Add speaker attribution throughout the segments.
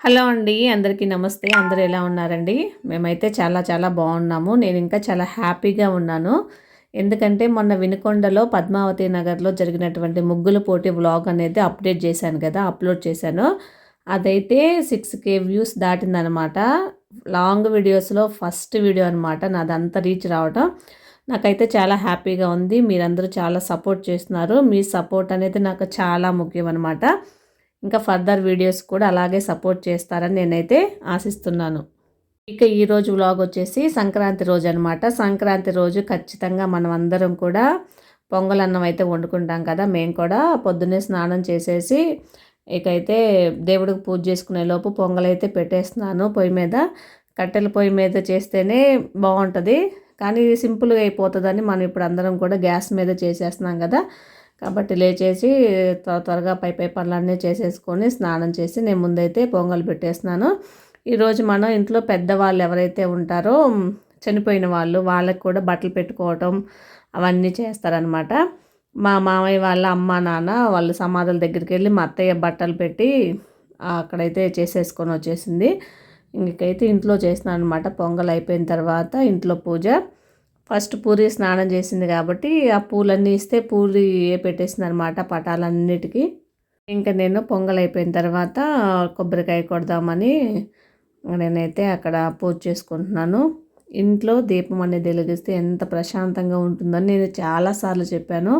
Speaker 1: Hello అండి అందరికీ నమస్తే. అందరూ ఎలా ఉన్నారండి? మేమైతే చాలా చాలా బాగున్నాము. నేను ఇంకా చాలా హ్యాపీగా ఉన్నాను. ఎందుకంటే మొన్న వినుకొండలో పద్మావతి నగర్లో జరిగినటువంటి ముగ్గుల పోటీ వ్లాగ్ అనేది అప్డేట్ చేశాను కదా అప్లోడ్ చేశాను. అదైతే సిక్స్ కే వ్యూస్ దాటిందనమాట. లాంగ్ వీడియోస్లో ఫస్ట్ వీడియో అనమాట. నాదంతా రీచ్ రావటం. నాకైతే చాలా హ్యాపీగా ఉంది. మీరందరూ చాలా సపోర్ట్ చేస్తున్నారు. మీ సపోర్ట్ అనేది నాకు చాలా ముఖ్యం అనమాట ఇంకా ఫర్దర్ వీడియోస్ కూడా అలాగే సపోర్ట్ చేస్తారని నేనైతే ఆశిస్తున్నాను. ఇక ఈరోజు వ్లాగ్ వచ్చేసి సంక్రాంతి రోజు అనమాట సంక్రాంతి రోజు ఖచ్చితంగా మనం అందరం కూడా పొంగలన్నం అయితే వండుకుంటాం కదా. మేము కూడా పొద్దున్నే స్నానం చేసేసి ఇకైతే దేవుడికి పూజ చేసుకునే లోపు పెట్టేస్తున్నాను పొయ్యి మీద. కట్టెల పొయ్యి మీద చేస్తేనే బాగుంటుంది. కానీ సింపుల్గా అయిపోతుందని మనం ఇప్పుడు అందరం కూడా గ్యాస్ మీద చేసేస్తున్నాం కదా. కాబట్టి లేచేసి త్వర త్వరగా పై పై పనులన్నీ చేసేసుకొని స్నానం చేసి నేను ముందైతే పొంగల్ పెట్టేస్తున్నాను. ఈరోజు మనం ఇంట్లో పెద్దవాళ్ళు ఎవరైతే ఉంటారో చనిపోయిన వాళ్ళు వాళ్ళకి కూడా బట్టలు పెట్టుకోవటం అవన్నీ చేస్తారనమాట మా మామయ్య వాళ్ళ అమ్మ నాన్న వాళ్ళు సమాధుల దగ్గరికి వెళ్ళి మా అత్తయ్య బట్టలు పెట్టి అక్కడైతే చేసేసుకొని వచ్చేసింది. ఇంకైతే ఇంట్లో చేస్తున్నాను అనమాట పొంగల్ అయిపోయిన తర్వాత ఇంట్లో పూజ. ఫస్ట్ పూరి స్నానం చేసింది కాబట్టి ఆ పూలన్నీ ఇస్తే పూరి పెట్టేసింది అనమాట పటాలన్నిటికీ. ఇంకా నేను పొంగల్ అయిపోయిన తర్వాత కొబ్బరికాయ కొడదామని నేనైతే అక్కడ పూజ చేసుకుంటున్నాను. ఇంట్లో దీపం అనేది వెలిగిస్తే ఎంత ప్రశాంతంగా ఉంటుందని నేను చాలాసార్లు చెప్పాను.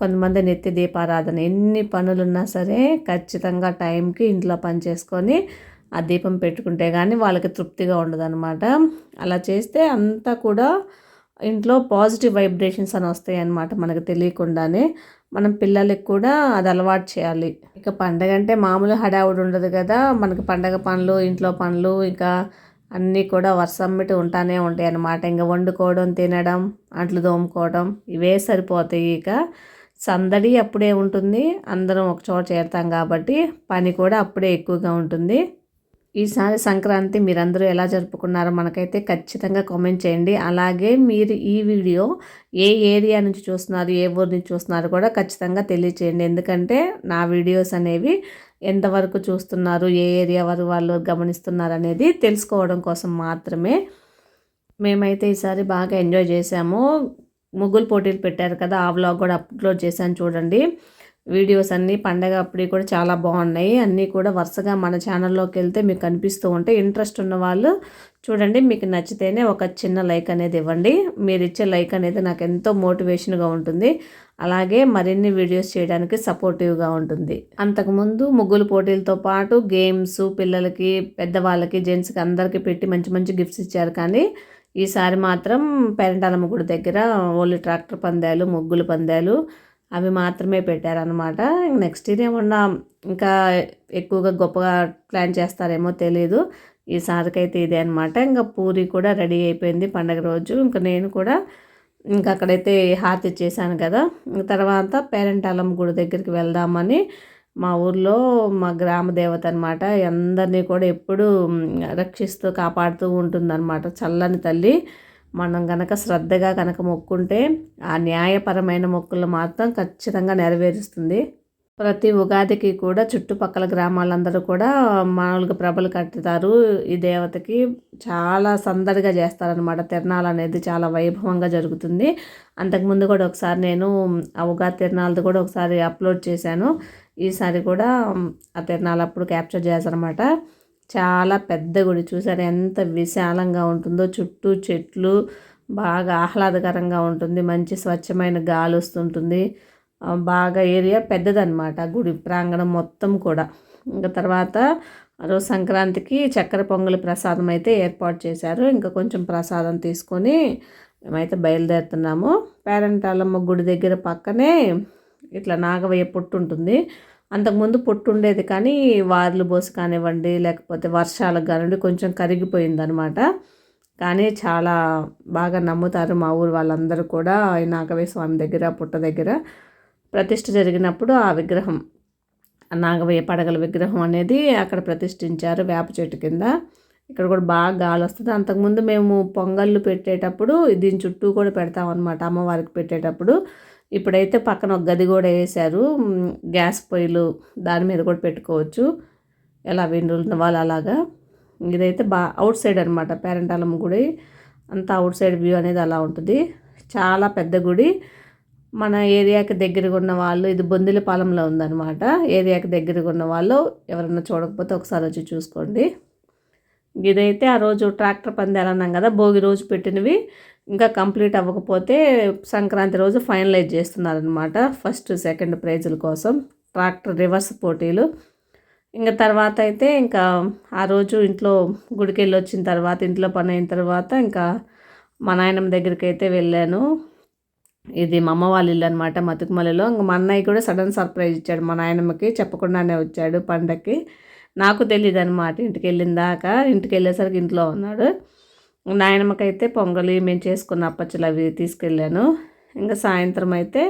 Speaker 1: కొంతమంది నిత్య దీపారాధన ఎన్ని పనులున్నా సరే ఖచ్చితంగా టైంకి ఇంట్లో పని చేసుకొని ఆ దీపం పెట్టుకుంటే కానీ వాళ్ళకి తృప్తిగా ఉండదు అలా చేస్తే అంతా కూడా ఇంట్లో పాజిటివ్ వైబ్రేషన్స్ అని వస్తాయి అన్నమాట మనకు తెలియకుండానే. మనం పిల్లలకి కూడా అది అలవాటు చేయాలి. ఇక పండగ అంటే మామూలు హడావుడి ఉండదు కదా. మనకు పండగ పనులు ఇంట్లో పనులు ఇంకా అన్నీ కూడా వర్షమ్మటి ఉంటానే ఉంటాయి అన్నమాట. ఇంకా వండుకోవడం తినడం అంట్లు దోముకోవడం ఇవే సరిపోతాయి ఇక. సందడి అప్పుడే ఉంటుంది. అందరం ఒక చోట చేరుతాం కాబట్టి పని కూడా అప్పుడే ఎక్కువగా ఉంటుంది. ఈసారి సంక్రాంతి మీరందరూ ఎలా జరుపుకున్నారో మనకైతే ఖచ్చితంగా కామెంట్ చేయండి. అలాగే మీరు ఈ వీడియో ఏ ఏరియా నుంచి చూస్తున్నారు ఏ ఊరు నుంచి చూస్తున్నారు కూడా ఖచ్చితంగా తెలియచేయండి. ఎందుకంటే నా వీడియోస్ అనేవి ఎంతవరకు చూస్తున్నారు ఏ ఏరియా వారు వాళ్ళు గమనిస్తున్నారు అనేది తెలుసుకోవడం కోసం మాత్రమే మేమైతే ఈసారి బాగా ఎంజాయ్ చేసాము ముగ్గులు పోటీలు పెట్టారు కదా ఆ వ్లాగ్ కూడా అప్లోడ్ చేశాను చూడండి. వీడియోస్ అన్నీ పండగ అప్పుడు కూడా చాలా బాగున్నాయి. అన్నీ కూడా వరుసగా మన ఛానల్లోకి వెళ్తే మీకు కనిపిస్తూ ఉంటే ఇంట్రెస్ట్ ఉన్న వాళ్ళు చూడండి. మీకు నచ్చితేనే ఒక చిన్న లైక్ అనేది ఇవ్వండి. మీరు ఇచ్చే లైక్ అనేది నాకు ఎంతో మోటివేషన్గా ఉంటుంది. అలాగే మరిన్ని వీడియోస్ చేయడానికి సపోర్టివ్గా ఉంటుంది. అంతకుముందు ముగ్గులు పోటీలతో పాటు గేమ్స్ పిల్లలకి పెద్దవాళ్ళకి జెంట్స్కి అందరికీ పెట్టి మంచి మంచి గిఫ్ట్స్ ఇచ్చారు. కానీ ఈసారి మాత్రం పేరెంటాలమ్మ గుడి దగ్గర ఓన్లీ ట్రాక్టర్ పందాలు ముగ్గులు పందాలు అవి మాత్రమే పెట్టారనమాట నెక్స్ట్ ఇయర్ ఏమన్నా ఇంకా ఎక్కువగా గొప్పగా ప్లాన్ చేస్తారేమో తెలీదు. ఈసారికైతే ఇదే అనమాట ఇంకా పూరి కూడా రెడీ అయిపోయింది పండగ రోజు. ఇంకా నేను కూడా ఇంకా అక్కడైతే హారతి చేశాను కదా. తర్వాత పేరెంటాలమ్మ గుడి దగ్గరికి వెళ్దామని మా ఊర్లో మా గ్రామ దేవత అనమాట అందరినీ కూడా ఎప్పుడూ రక్షిస్తూ కాపాడుతూ ఉంటుందన్నమాట చల్లని తల్లి. మనం గనక శ్రద్ధగా కనుక మొక్కుంటే ఆ న్యాయపరమైన మొక్కులు మాత్రం ఖచ్చితంగా నెరవేరుస్తుంది. ప్రతి ఉగాదికి కూడా చుట్టుపక్కల గ్రామాలందరూ కూడా మామూలుగా ప్రభలు కట్టుతారు. ఈ దేవతకి చాలా సందడిగా చేస్తారనమాట తిరణాలు అనేది చాలా వైభవంగా జరుగుతుంది. అంతకుముందు కూడా ఒకసారి నేను ఆ ఉగాది తిరణాలది కూడా ఒకసారి అప్లోడ్ చేశాను. ఈసారి కూడా ఆ తిరణాలు అప్పుడు క్యాప్చర్ చేశారనమాట చాలా పెద్ద గుడి. చూసారు ఎంత విశాలంగా ఉంటుందో. చుట్టూ చెట్లు బాగా ఆహ్లాదకరంగా ఉంటుంది. మంచి స్వచ్ఛమైన గాలి వస్తుంటుంది. బాగా ఏరియా పెద్దదనమాట గుడి ప్రాంగణం మొత్తం కూడా. ఇంకా తర్వాత రోజు సంక్రాంతికి చక్కెర పొంగలి ప్రసాదం అయితే ఏర్పాటు చేశారు. ఇంకా కొంచెం ప్రసాదం తీసుకొని మేమైతే బయలుదేరుతున్నాము. పేరెంటాలమ్మ గుడి దగ్గర పక్కనే ఇట్లా నాగవయ్య పుట్టు ఉంటుంది. అంతకుముందు పొట్టు ఉండేది కానీ వార్లు బోసు కానివ్వండి లేకపోతే వర్షాలకు కానివ్వండి కొంచెం కరిగిపోయిందనమాట. కానీ చాలా బాగా నమ్ముతారు మా ఊరు వాళ్ళందరూ కూడా నాగవయ్య స్వామి దగ్గర పుట్ట దగ్గర ప్రతిష్ఠ జరిగినప్పుడు ఆ విగ్రహం నాగవయ్య పడగల విగ్రహం అనేది అక్కడ ప్రతిష్ఠించారు వేప చెట్టు కింద. ఇక్కడ కూడా బాగా గాలి వస్తుంది. అంతకుముందు మేము పొంగళ్ళు పెట్టేటప్పుడు దీని చుట్టూ కూడా పెడతాం అనమాట అమ్మవారికి పెట్టేటప్పుడు. ఇప్పుడైతే పక్కన ఒక గది కూడా వేశారు. గ్యాస్ పొయ్యిలు దాని మీద కూడా పెట్టుకోవచ్చు. ఎలా వింటున్న వాళ్ళు అలాగా. ఇదైతే బా అవుట్ సైడ్ అనమాట పేరెంటాలమ్మ గుడి. అంతా అవుట్ సైడ్ వ్యూ అనేది అలా ఉంటుంది. చాలా పెద్ద గుడి. మన ఏరియాకి దగ్గరగా ఉన్న వాళ్ళు ఇది బొందిలిపాలెంలో ఉందన్నమాట. ఏరియాకి దగ్గరగా ఉన్న వాళ్ళు ఎవరన్నా చూడకపోతే ఒకసారి వచ్చి చూసుకోండి. ఇదైతే ఆ రోజు ట్రాక్టర్ పందాలు అన్నాం కదా భోగి రోజు పెట్టినవి. ఇంకా కంప్లీట్ అవ్వకపోతే సంక్రాంతి రోజు ఫైనలైజ్ చేస్తున్నారనమాట ఫస్ట్ సెకండ్ ప్రైజుల కోసం ట్రాక్టర్ రివర్స్ పోటీలు. ఇంకా తర్వాత అయితే ఇంకా ఆ రోజు ఇంట్లో గుడికి వెళ్ళి వచ్చిన తర్వాత ఇంట్లో పని అయిన తర్వాత ఇంకా మా నాయనమ్మ దగ్గరికి అయితే వెళ్ళాను. ఇది మా అమ్మ వాళ్ళ ఇల్లు అనమాట మతుకుమల్లిలో ఇంకా మా అన్నయ్య కూడా సడన్ సర్ప్రైజ్ ఇచ్చాడు మా నాయనమ్మకి చెప్పకుండానే వచ్చాడు పండక్కి. నాకు తెలియదు అనమాట ఇంటికి వెళ్ళిన దాకా ఇంటికి వెళ్ళేసరికి ఇంట్లో ఉన్నాడు. నాయనమ్మకైతే పొంగలి మేము చేసుకున్న అప్పచ్చలు అవి తీసుకెళ్ళాను. ఇంకా సాయంత్రం అయితే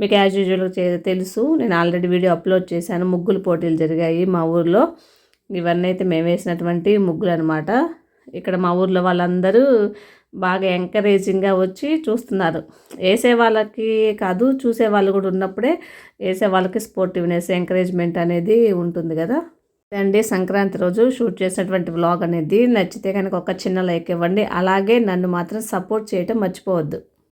Speaker 1: మీకు యాజ్ యూజువల్ తెలుసు నేను ఆల్రెడీ వీడియో అప్లోడ్ చేశాను. ముగ్గులు పోటీలు జరిగాయి మా ఊర్లో. ఇవన్నీ అయితే మేము వేసినటువంటి ముగ్గులు అనమాట ఇక్కడ మా ఊర్లో వాళ్ళందరూ బాగా ఎంకరేజింగ్గా వచ్చి చూస్తున్నారు. వేసే వాళ్ళకి కాదు చూసే వాళ్ళు కూడా ఉన్నప్పుడే వేసే వాళ్ళకి స్పోర్టివ్నెస్ ఎంకరేజ్మెంట్ అనేది ఉంటుంది కదా. అండి సంక్రాంతి రోజు షూట్ చేసినటువంటి వ్లాగ్ అనేది నచ్చితే కనుక ఒక చిన్న లైక్ ఇవ్వండి. అలాగే నన్ను మాత్రం సపోర్ట్ చేయటం మర్చిపోవద్దు.